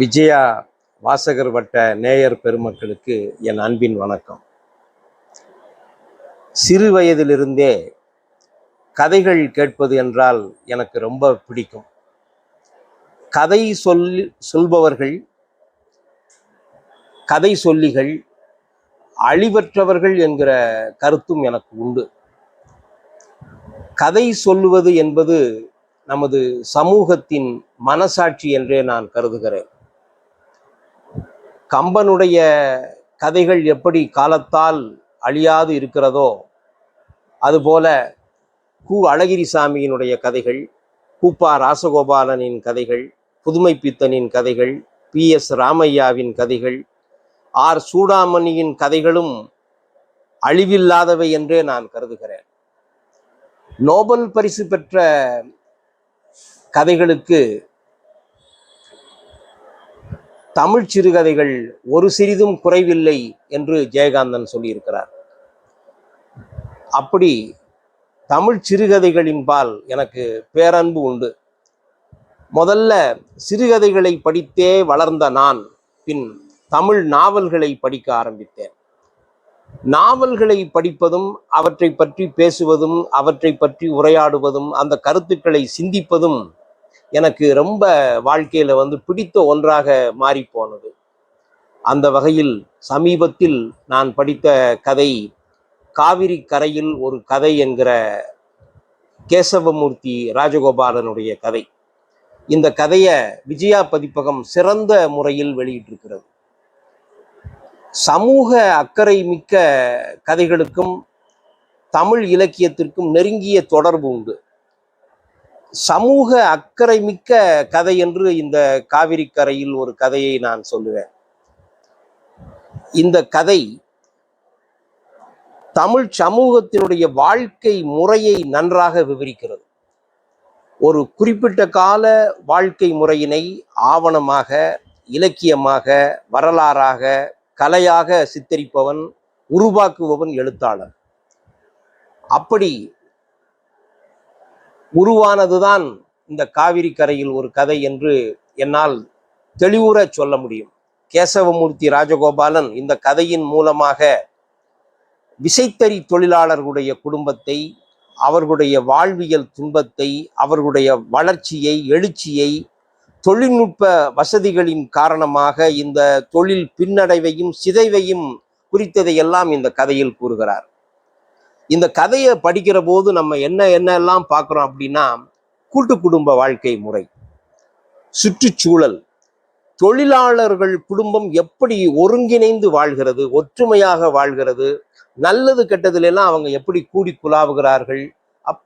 விஜயா வாசகர் வட்ட நேயர் பெருமக்களுக்கு என் அன்பின் வணக்கம். சிறு வயதிலிருந்தே கதைகள் கேட்பது என்றால் எனக்கு ரொம்ப பிடிக்கும். கதை சொல் சொல்பவர்கள் கதை சொல்லிகள் அழிவற்றவர்கள் என்கிற கருத்தும் எனக்கு உண்டு. கதை சொல்லுவது என்பது நமது சமூகத்தின் மனசாட்சி என்றே நான் கருதுகிறேன். கம்பனுடைய கதைகள் எப்படி காலத்தால் அழியாது இருக்கிறதோ அதுபோல கு. அழகிரிசாமியினுடைய கதைகள் கூப்பா ராசகோபாலனின் கதைகள் புதுமை பித்தனின் கதைகள் பி. எஸ். ராமையாவின் கதைகள் ஆர். சூடாமணியின் கதைகளும் அழிவில்லாதவை என்றே நான் கருதுகிறேன். நோபல் பரிசு பெற்ற கதைகளுக்கு தமிழ் சிறுகதைகள் ஒரு சிறிதும் குறைவில்லை என்று ஜெயகாந்தன் சொல்லியிருக்கிறார். அப்படி தமிழ் சிறுகதைகளின்பால் எனக்கு பேரன்பு உண்டு. முதல்ல சிறுகதைகளை படித்தே வளர்ந்த நான் பின் தமிழ் நாவல்களை படிக்க ஆரம்பித்தேன். நாவல்களை படிப்பதும் அவற்றை பற்றி பேசுவதும் அவற்றை பற்றி உரையாடுவதும் அந்த கருத்துக்களை சிந்திப்பதும் எனக்கு ரொம்ப வாழ்க்கையில் வந்து பிடித்த ஒன்றாக மாறி போனது. அந்த வகையில் சமீபத்தில் நான் படித்த கதை காவிரி கரையில் ஒரு கதை என்கிற கேசவமூர்த்தி ராஜகோபாலனுடைய கதை. இந்த கதையை விஜயா பதிப்பகம் சிறந்த முறையில் வெளியிட்டிருக்கிறது. சமூக அக்கறை மிக்க கதைகளுக்கும் தமிழ் இலக்கியத்திற்கும் நெருங்கிய தொடர்பு உண்டு. சமூக அக்கறை மிக்க கதை என்று இந்த காவிரி கரையில் ஒரு கதையை நான் சொல்லுவேன். இந்த கதை தமிழ் சமூகத்தினுடைய வாழ்க்கை முறையை நன்றாக விவரிக்கிறது. ஒரு குறிப்பிட்ட கால வாழ்க்கை முறையினை ஆவணமாக இலக்கியமாக வரலாறாக கலையாக சித்தரிப்பவன் உருவாக்குபவன் எழுத்தாளர். அப்படி உருவானதுதான் இந்த காவிரி கரையில் ஒரு கதை என்று என்னால் தெளிவுற சொல்ல முடியும். கேசவமூர்த்தி ராஜகோபாலன் இந்த கதையின் மூலமாக விசைத்தறி தொழிலாளர்களுடைய குடும்பத்தை அவர்களுடைய வாழ்வியல் துன்பத்தை அவர்களுடைய வளர்ச்சியை எழுச்சியை தொழில்நுட்ப வசதிகளின் காரணமாக இந்த தொழில் பின்னடைவையும் சிதைவையும் குறித்ததையெல்லாம் இந்த கதையில் கூறுகிறார். இந்த கதையை படிக்கிற போது நம்ம என்ன என்னெல்லாம் பார்க்குறோம் அப்படின்னா கூட்டு குடும்ப வாழ்க்கை முறை. சுற்றுச்சூழல். தொழிலாளர்கள் குடும்பம் எப்படி ஒருங்கிணைந்து வாழ்கிறது ஒற்றுமையாக வாழ்கிறது நல்லது கெட்டதுல எல்லாம் அவங்க எப்படி கூடி குலாவுகிறார்கள்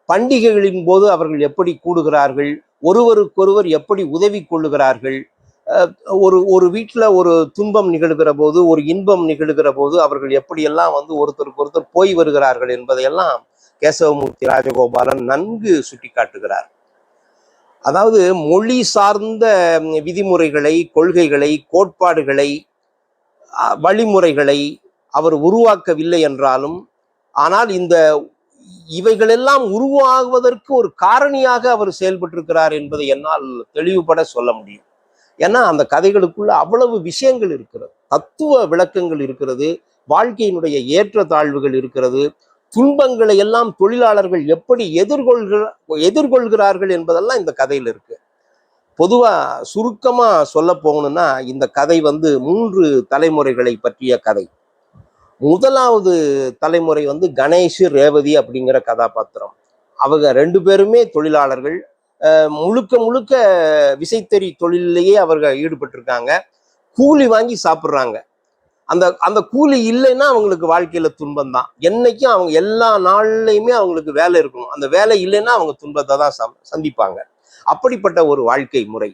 பண்டிகைகளின் போது அவர்கள் எப்படி கூடுகிறார்கள் ஒருவருக்கொருவர் எப்படி உதவி கொள்ளுகிறார்கள் ஒரு ஒரு வீட்டில் ஒரு துன்பம் நிகழ்கிற போது ஒரு இன்பம் நிகழ்கிற போது அவர்கள் எப்படியெல்லாம் வந்து ஒருத்தருக்கு ஒருத்தர் போய் வருகிறார்கள் என்பதையெல்லாம் கேசவமூர்த்தி ராஜகோபாலன் நன்கு சுட்டி காட்டுகிறார் அதாவது மொழி சார்ந்த விதிமுறைகளை கொள்கைகளை கோட்பாடுகளை வழிமுறைகளை அவர் உருவாக்கவில்லை என்றாலும் ஆனால் இந்த இவைகளெல்லாம் உருவாகுவதற்கு ஒரு காரணியாக அவர் செயல்பட்டிருக்கிறார் என்பதை என்னால் தெளிவுபட சொல்ல முடியும். ஏன்னா அந்த கதைகளுக்குள்ள அவ்வளவு விஷயங்கள் இருக்கிறது. தத்துவ விளக்கங்கள் இருக்கிறது வாழ்க்கையினுடைய ஏற்ற தாழ்வுகள் இருக்கிறது துன்பங்களை எல்லாம் தொழிலாளர்கள் எப்படி எதிர்கொள்கிற எதிர்கொள்கிறார்கள் என்பதெல்லாம் இந்த கதையில் இருக்கு. பொதுவா சுருக்கமா சொல்ல போகணும்னா இந்த கதை வந்து மூன்று தலைமுறைகளை பற்றிய கதை. முதலாவது தலைமுறை வந்து கணேஷ் ரேவதி அப்படிங்கிற கதாபாத்திரம். அவங்க ரெண்டு பேருமே தொழிலாளர்கள் முழுக்க முழுக்க விசைத்தறி தொழிலையே அவர்கள் ஈடுபட்டிருக்காங்க. கூலி வாங்கி சாப்பிட்றாங்க. அந்த அந்த கூலி இல்லைன்னா அவங்களுக்கு வாழ்க்கையில துன்பம் தான். என்னைக்கும் அவங்க எல்லா நாள்லையுமே அவங்களுக்கு வேலை இருக்கணும். அந்த வேலை இல்லைன்னா அவங்க துன்பத்தை தான் சந்திப்பாங்க. அப்படிப்பட்ட ஒரு வாழ்க்கை முறை.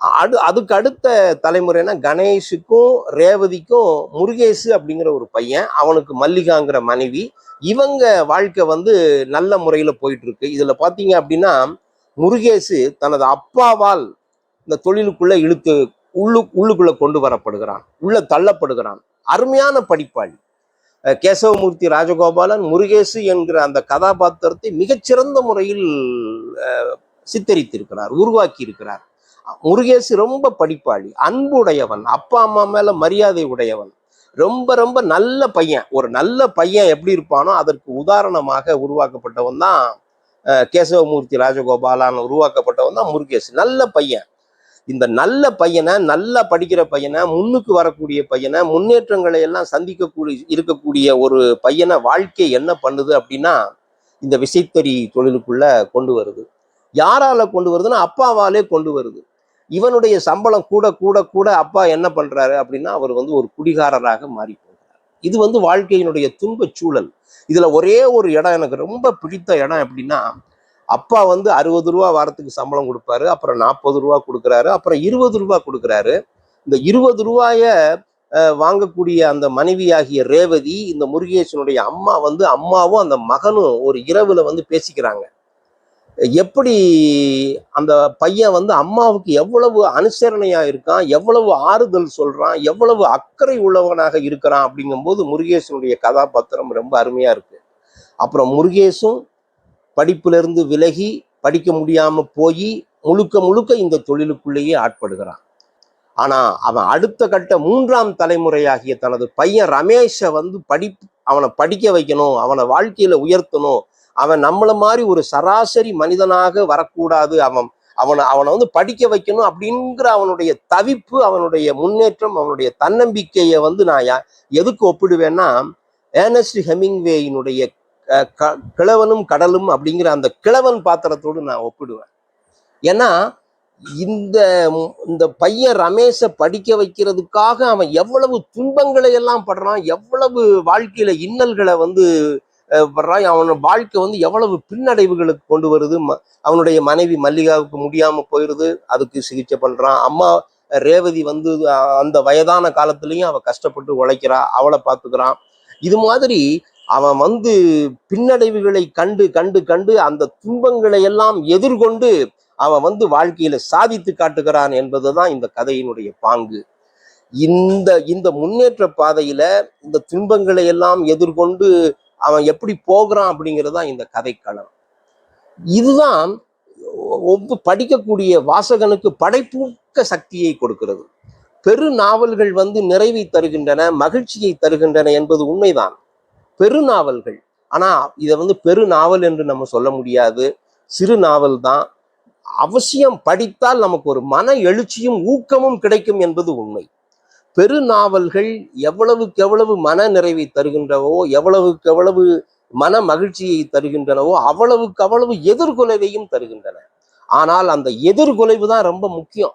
அடு அதுக்கு அடுத்த தலைமுறைனா கணேஷுக்கும் ரேவதிக்கும் முருகேசு அப்படிங்கிற ஒரு பையன் அவனுக்கு மல்லிகாங்கிற மனைவி. இவங்க வாழ்க்கை வந்து நல்ல முறையில போயிட்டு இருக்கு. இதுல பாத்தீங்க அப்படின்னா முருகேசு தனது அப்பாவால் இந்த தொழிலுக்குள்ள இழுத்து உள்ளு உள்ளுக்குள்ள கொண்டு வரப்படுகிறான். உள்ள தள்ளப்படுகிறான். அருமையான படிப்பாளி. கேசவமூர்த்தி ராஜகோபாலன் முருகேசு என்கிற அந்த கதாபாத்திரத்தை மிகச்சிறந்த முறையில் சித்தரித்திருக்கிறார் உருவாக்கி இருக்கிறார் முருகேசு ரொம்ப படிப்பாளி. அன்புடையவன் அப்பா அம்மா மேல மரியாதை உடையவன். ரொம்ப ரொம்ப நல்ல பையன். ஒரு நல்ல பையன் எப்படி இருப்பானோ அதற்கு உதாரணமாக உருவாக்கப்பட்டவன் தான் கேசவமூர்த்தி ராஜகோபாலான்னு உருவாக்கப்பட்டவன் தான் முருகேஷ் நல்ல பையன். இந்த நல்ல பையனை நல்லா படிக்கிற பையனை முன்னுக்கு வரக்கூடிய பையனை முன்னேற்றங்களை எல்லாம் சந்திக்கக்கூடிய இருக்கக்கூடிய ஒரு பையனை வாழ்க்கை என்ன பண்ணுது அப்படின்னா இந்த விசைத்தறி தொழிலுக்குள்ள கொண்டு வருது. யாரால கொண்டு வருதுன்னா அப்பாவாலே கொண்டு வருது. இவனுடைய சம்பளம் கூட கூட கூட அப்பா என்ன பண்றாரு அப்படின்னா அவர் வந்து ஒரு குடிகாரராக மாறி இது வந்து வாழ்க்கையினுடைய துன்பச் சூழல். இதுல ஒரே ஒரு இடம் எனக்கு ரொம்ப பிடித்த இடம் எப்படின்னா அப்பா வந்து அறுபது ரூபா வாரத்துக்கு சம்பளம் கொடுப்பாரு அப்புறம் நாற்பது ரூபா கொடுக்குறாரு அப்புறம் இருபது ரூபா கொடுக்குறாரு. இந்த இருபது ரூபாய வாங்கக்கூடிய அந்த மனைவியாகிய ரேவதி இந்த முருகேசனுடைய அம்மா வந்து அம்மாவும் அந்த மகனும் ஒரு இரவுல வந்து பேசிக்கிறாங்க. எப்படி அந்த பையன் வந்து அம்மாவுக்கு எவ்வளவு அனுசரணையா இருக்கான் எவ்வளவு ஆறுதல் சொல்றான் எவ்வளவு அக்கறை உள்ளவனாக இருக்கிறான் அப்படிங்கும்போது முருகேசனுடைய கதாபாத்திரம் ரொம்ப அருமையா இருக்கு. அப்புறம் முருகேசும் படிப்பிலிருந்து விலகி படிக்க முடியாம போய் முழுக்க முழுக்க இந்த தொழிலுக்குள்ளேயே ஆட்படுகிறான். ஆனா அவன் அடுத்த கட்ட மூன்றாம் தலைமுறையாகிய தனது பையன் ரமேஷை வந்து படி அவனை படிக்க வைக்கணும் அவனை வாழ்க்கையில உயர்த்தணும் அவன் நம்மள மாதிரி ஒரு சராசரி மனிதனாக வரக்கூடாது. அவன் அவனை அவனை வந்து படிக்க வைக்கணும் அப்படிங்கிற அவனுடைய தவிப்பு அவனுடைய முன்னேற்றம் அவனுடைய தன்னம்பிக்கையை வந்து நான் யா- எதுக்கு ஒப்பிடுவேன்னா ஏனஸ்ட் ஹெமிங்வேயினுடைய க- கிழவனும் கடலும் அப்படிங்கிற அந்த கிழவன் பாத்திரத்தோடு நான் ஒப்பிடுவேன். ஏன்னா இந்த இந்த பையன் ரமேஷை படிக்க வைக்கிறதுக்காக அவன் எவ்வளவு துன்பங்களை எல்லாம் படுறான் எவ்வளவு வாழ்க்கையில இன்னல்களை வந்து படுறான் அவனோட வாழ்க்கை வந்து எவ்வளவு பின்னடைவுகளுக்கு கொண்டு வருது? ம- அவனுடைய மனைவி மல்லிகாவுக்கு முடியாம போயிருது அதுக்கு சிகிச்சை பண்றான். அம்மா ரேவதி வந்து அந்த வயதான காலத்துலயும் அவன் கஷ்டப்பட்டு உழைக்கிறா அவளை பார்த்துக்கிறான். இது மாதிரி அவன் வந்து பின்னடைவுகளை கண்டு கண்டு கண்டு அந்த துன்பங்களை எல்லாம் எதிர்கொண்டு அவன் வந்து வாழ்க்கையில சாதித்து காட்டுகிறான் என்பதுதான் இந்த கதையினுடைய பாங்கு. இந்த இந்த முன்னேற்ற பாதையில இந்த துன்பங்களை எல்லாம் எதிர்கொண்டு அவன் எப்படி போகிறான் அப்படிங்கிறதுதான் இந்த கதைக்களம். இதுதான் ஒவ்வொரு படிக்கக்கூடிய வாசகனுக்கு படைப்பூக்க சக்தியை கொடுக்கிறது. பெரு நாவல்கள் வந்து நிறைவை தருகின்றன மகிழ்ச்சியை தருகின்றன என்பது உண்மைதான். பெரு நாவல்கள். ஆனா இதை வந்து பெரு நாவல் என்று நம்ம சொல்ல முடியாது. சிறு நாவல் தான். அவசியம் படித்தால் நமக்கு ஒரு மன எழுச்சியும் ஊக்கமும் கிடைக்கும் என்பது உண்மை. பெருநாவல்கள் எவ்வளவுக்கு எவ்வளவு மன நிறைவை தருகின்றவோ எவ்வளவுக்கு எவ்வளவு மன மகிழ்ச்சியை தருகின்றனவோ அவ்வளவுக்கு அவ்வளவு எதிர்கொலைவையும் தருகின்றன. ஆனால் அந்த எதிர்கொலைவு தான் ரொம்ப முக்கியம்.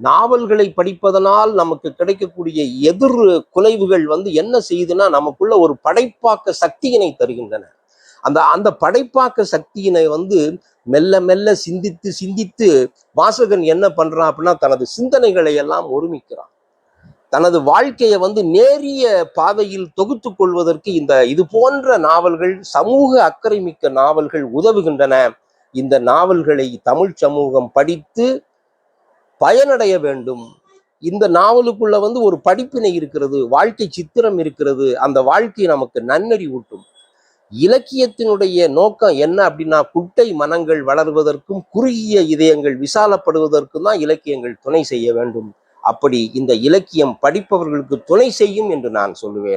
நாவல்களை படிப்பதனால் நமக்கு கிடைக்கக்கூடிய எதிர் குலைவுகள் வந்து என்ன செய்யுதுன்னா நமக்குள்ள ஒரு படைப்பாக்க சக்தியினை தருகின்றன. அந்த அந்த படைப்பாக்க சக்தியினை வந்து மெல்ல மெல்ல சிந்தித்து சிந்தித்து வாசகன் என்ன பண்றான் அப்படின்னா தனது சிந்தனைகளை எல்லாம் ஒருமிக்கிறான். தனது வாழ்க்கையை வந்து நேரிய பாதையில் தொகுத்து கொள்வதற்கு இந்த இது போன்ற நாவல்கள் சமூக அக்கறை மிக்க நாவல்கள் உதவுகின்றன. இந்த நாவல்களை தமிழ் சமூகம் படித்து பயனடைய வேண்டும். இந்த நாவலுக்குள்ள வந்து ஒரு படிப்பினை இருக்கிறது வாழ்க்கை சித்திரம் இருக்கிறது. அந்த வாழ்க்கை நமக்கு நன்னறி ஊட்டும். இலக்கியத்தினுடைய நோக்கம் என்ன அப்படின்னா குட்டை மனங்கள் வளர்வதற்கும் குறுகிய இதயங்கள் விசாலப்படுவதற்கும் தான் இலக்கியங்கள் துணை செய்ய வேண்டும். அப்படி இந்த இலக்கியம் படிப்பவர்களுக்கு துணை செய்யும் என்று நான் சொல்லுவேன்.